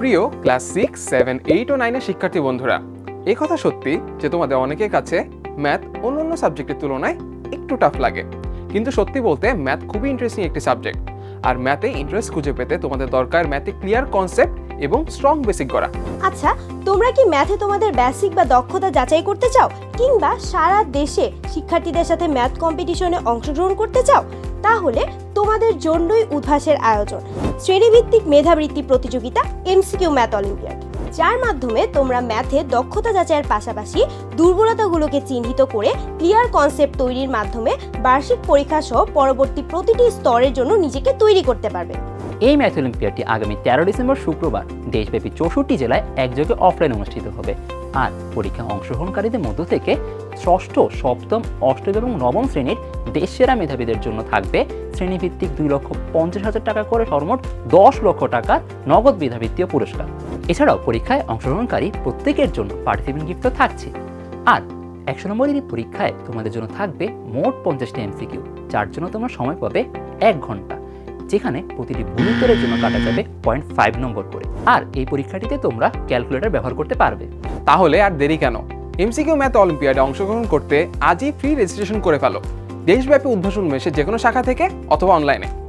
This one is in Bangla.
প্রিয় ক্লাস সিক্স, সেভেন, এইট ও নাইনের শিক্ষার্থী বন্ধুরা কথা সত্যি যে তোমাদের অনেকের কাছে ম্যাথ অন্য অন্য সাবজেক্টের তুলনায় একটু টাফ লাগে। কিন্তু সত্যি বলতে ম্যাথ খুবই ইন্টারেস্টিং একটি সাবজেক্ট আর ম্যাথে ইন্টারেস্ট খুঁজে পেতে তোমাদের দরকার ম্যাথে ক্লিয়ার কনসেপ্ট এবং স্ট্রং বেসিক করা আচ্ছা তোমরা কি ম্যাথে তোমাদের বেসিক বা দক্ষতা যাচাই করতে চাও? কিংবা সারা দেশে শিক্ষার্থীদের সাথে ম্যাথ কম্পিটিশনে অংশগ্রহণ করতে চাও? তাহলে তোমাদের জন্যই উদ্ভাসের আয়োজন। শ্রেণীভিত্তিক মেধাবৃত্তি প্রতিযোগিতা এমসিকিউ ম্যাথ অলিম্পিয়াড। যার মাধ্যমে তোমরা ম্যাথে দক্ষতা যাচাইয়ের পাশাপাশি দুর্বলতাগুলোকে চিহ্নিত করে ক্লিয়ার কনসেপ্ট তৈরির মাধ্যমে বার্ষিক পরীক্ষা সহ পরবর্তী প্রতিটি স্তরের জন্য নিজেকে তৈরি করতে পারবে। এই ম্যাথ অলিম্পিয়াডটি আগামী তেরো ডিসেম্বর শুক্রবার দেশব্যাপী চৌষট্টি জেলায় একযোগে অফলাইন অনুষ্ঠিত হবে। আর পরীক্ষায় অংশগ্রহণকারীদের মধ্য থেকে ষষ্ঠ, সপ্তম, অষ্টম এবং নবম শ্রেণির দেশসেরা মেধাবীদের জন্য থাকবে শ্রেণীভিত্তিক দুই লক্ষ পঞ্চাশ হাজার টাকা করে সর্বমোট দশ লক্ষ টাকার নগদ মেধাবৃত্তীয় পুরস্কার। এছাড়াও পরীক্ষায় অংশগ্রহণকারী প্রত্যেকের জন্য পার্টিসিপেন্ট গিফটও থাকছে। আর একশো নম্বরের পরীক্ষায় তোমাদের জন্য থাকবে মোট পঞ্চাশটি এমসিকিউ, যার জন্য তোমরা সময় পাবে এক ঘণ্টা। যেখানে প্রতিটি ভুল উত্তরের জন্য কাটা যাবে পয়েন্ট ফাইভ নম্বর করে। আর এই পরীক্ষাটিতে তোমরা ক্যালকুলেটর ব্যবহার করতে পারবে। তাহলে আর দেরি কেন? এমসিকিউ ম্যাথ অলিম্পিয়াডে অংশগ্রহণ করতে আজই ফ্রি রেজিস্ট্রেশন করে ফেলো। দেশব্যাপী উদ্ভাসন মেশে যে কোনো শাখা থেকে অথবা অনলাইনে